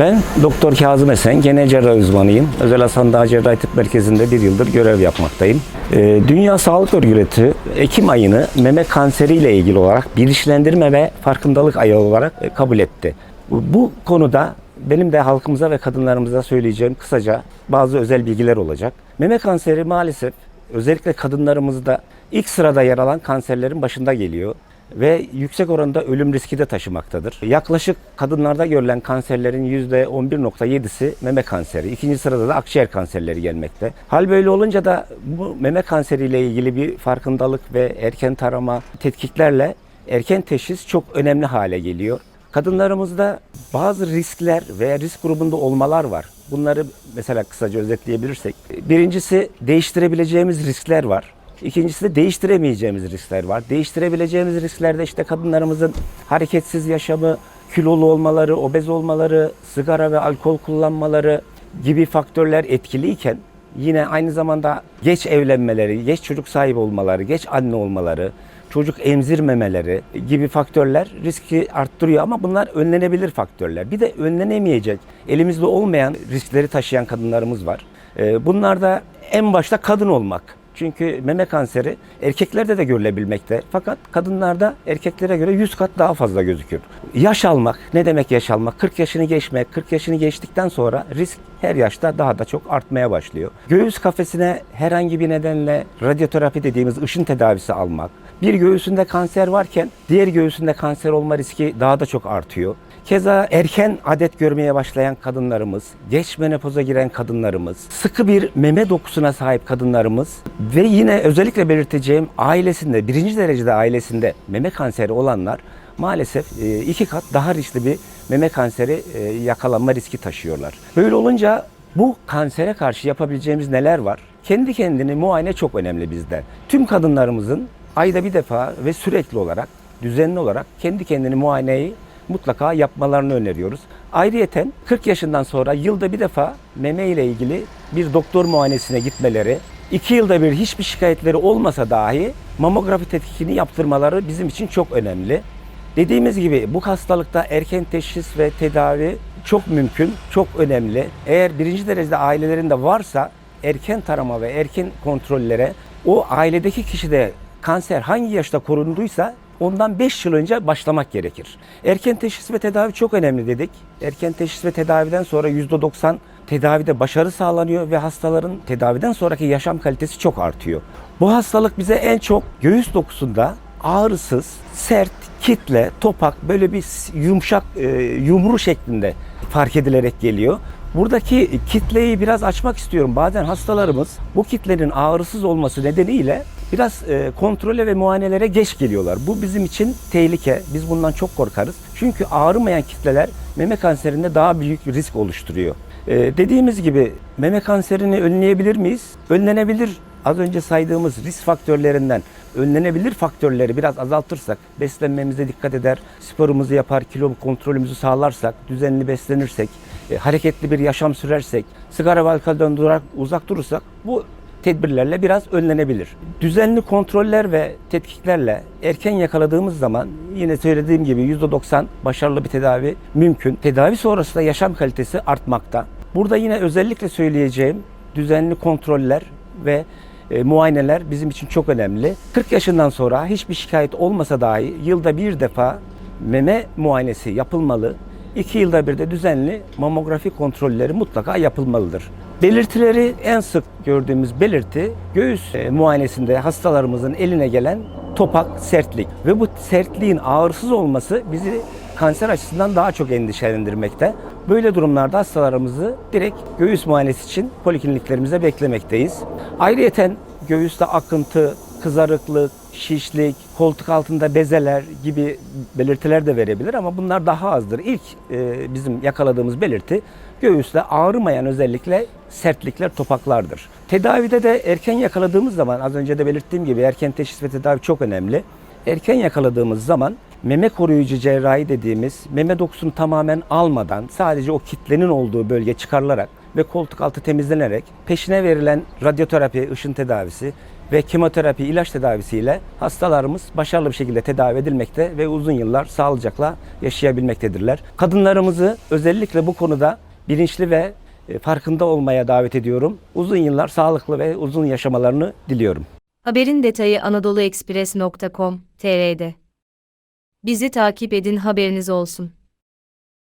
Ben Doktor Kazım Esen, genel cerrahi uzmanıyım. Özel Hasan Cerrahi Tıp Merkezi'nde bir yıldır görev yapmaktayım. Ee, Dünya Sağlık Örgütü Ekim ayını meme kanseri ile ilgili olarak bilinçlendirme ve farkındalık ayı olarak e, kabul etti. Bu konuda benim de halkımıza ve kadınlarımıza söyleyeceğim kısaca bazı özel bilgiler olacak. Meme kanseri maalesef özellikle kadınlarımızda ilk sırada yer alan kanserlerin başında geliyor ve yüksek oranda ölüm riski de taşımaktadır. Yaklaşık kadınlarda görülen kanserlerin %11.7'si meme kanseri. İkinci sırada da akciğer kanserleri gelmekte. Hal böyle olunca da bu meme kanseriyle ilgili bir farkındalık ve erken tarama tetkiklerle erken teşhis çok önemli hale geliyor. Kadınlarımızda bazı riskler veya risk grubunda olmalar var. Bunları mesela kısaca özetleyebilirsek. Birincisi değiştirebileceğimiz riskler var. İkincisi de değiştiremeyeceğimiz riskler var. Değiştirebileceğimiz risklerde işte kadınlarımızın hareketsiz yaşamı, kilolu olmaları, obez olmaları, sigara ve alkol kullanmaları gibi faktörler etkiliyken yine aynı zamanda geç evlenmeleri, geç çocuk sahibi olmaları, geç anne olmaları, çocuk emzirmemeleri gibi faktörler riski arttırıyor ama bunlar önlenebilir faktörler. Bir de önlenemeyecek, elimizde olmayan riskleri taşıyan kadınlarımız var. Ee, Bunlar da en başta kadın olmak. Çünkü meme kanseri erkeklerde de görülebilmekte. Fakat kadınlarda erkeklere göre 100 kat daha fazla gözükür. Yaş almak, ne demek yaş almak? 40 yaşını geçmek, 40 yaşını geçtikten sonra risk her yaşta daha da çok artmaya başlıyor. Göğüs kafesine herhangi bir nedenle radyoterapi dediğimiz ışın tedavisi almak, bir göğsünde kanser varken diğer göğsünde kanser olma riski daha da çok artıyor. Keza erken adet görmeye başlayan kadınlarımız, geç menopoza giren kadınlarımız, sıkı bir meme dokusuna sahip kadınlarımız ve yine özellikle belirteceğim ailesinde, birinci derecede ailesinde meme kanseri olanlar maalesef e, iki kat daha riskli bir meme kanseri e, yakalanma riski taşıyorlar. Böyle olunca bu kansere karşı yapabileceğimiz neler var? Kendi kendini muayene çok önemli bizde. Tüm kadınlarımızın ayda bir defa ve sürekli olarak, düzenli olarak kendi kendini muayeneyi mutlaka yapmalarını öneriyoruz. Ayrıyeten 40 yaşından sonra yılda bir defa meme ile ilgili bir doktor muayenesine gitmeleri, 2 yılda bir hiçbir şikayetleri olmasa dahi mamografi tetkikini yaptırmaları bizim için çok önemli. Dediğimiz gibi bu hastalıkta erken teşhis ve tedavi çok mümkün, çok önemli. Eğer birinci derecede ailelerinde varsa erken tarama ve erken kontrollere o ailedeki kişide kanser hangi yaşta korunduysa ondan 5 yıl önce başlamak gerekir. Erken teşhis ve tedavi çok önemli dedik. Erken teşhis ve tedaviden sonra %90 tedavide başarı sağlanıyor ve hastaların tedaviden sonraki yaşam kalitesi çok artıyor. Bu hastalık bize en çok göğüs dokusunda ağrısız, sert, kitle, topak böyle bir yumuşak e, yumru şeklinde fark edilerek geliyor. Buradaki kitleyi biraz açmak istiyorum. Bazen hastalarımız bu kitlenin ağrısız olması nedeniyle biraz e, kontrole ve muayenelere geç geliyorlar. Bu bizim için tehlike. Biz bundan çok korkarız. Çünkü ağrımayan kitleler meme kanserinde daha büyük risk oluşturuyor. E, dediğimiz gibi meme kanserini önleyebilir miyiz? Önlenebilir. Az önce saydığımız risk faktörlerinden önlenebilir faktörleri biraz azaltırsak, beslenmemize dikkat eder, sporumuzu yapar, kilo kontrolümüzü sağlarsak, düzenli beslenirsek, e, hareketli bir yaşam sürersek, sigara ve alkolden durak, uzak durursak bu tedbirlerle biraz önlenebilir. Düzenli kontroller ve tetkiklerle erken yakaladığımız zaman yine söylediğim gibi %90 başarılı bir tedavi mümkün. Tedavi sonrasında yaşam kalitesi artmakta. Burada yine özellikle söyleyeceğim düzenli kontroller ve e, muayeneler bizim için çok önemli. 40 yaşından sonra hiçbir şikayet olmasa dahi yılda bir defa meme muayenesi yapılmalı. 2 yılda bir de düzenli mamografi kontrolleri mutlaka yapılmalıdır. Belirtileri en sık gördüğümüz belirti göğüs e, muayenesinde hastalarımızın eline gelen topak, sertlik ve bu sertliğin ağırsız olması bizi kanser açısından daha çok endişelendirmekte. Böyle durumlarda hastalarımızı direkt göğüs muayenesi için polikliniklerimize beklemekteyiz. Ayrıyeten göğüste akıntı, kızarıklık, şişlik, koltuk altında bezeler gibi belirtiler de verebilir ama bunlar daha azdır. İlk e, bizim yakaladığımız belirti göğüste ağrımayan özellikle sertlikler, topaklardır. Tedavide de erken yakaladığımız zaman az önce de belirttiğim gibi erken teşhis ve tedavi çok önemli. Erken yakaladığımız zaman meme koruyucu cerrahi dediğimiz meme dokusunu tamamen almadan sadece o kitlenin olduğu bölge çıkarılarak ve koltuk altı temizlenerek peşine verilen radyoterapi, ışın tedavisi, ve kemoterapi ilaç tedavisiyle hastalarımız başarılı bir şekilde tedavi edilmekte ve uzun yıllar sağlıcakla yaşayabilmektedirler. Kadınlarımızı özellikle bu konuda bilinçli ve e, farkında olmaya davet ediyorum. Uzun yıllar sağlıklı ve uzun yaşamalarını diliyorum. Haberin detayı anadoluexpress.com.tr'de. Bizi takip edin haberiniz olsun.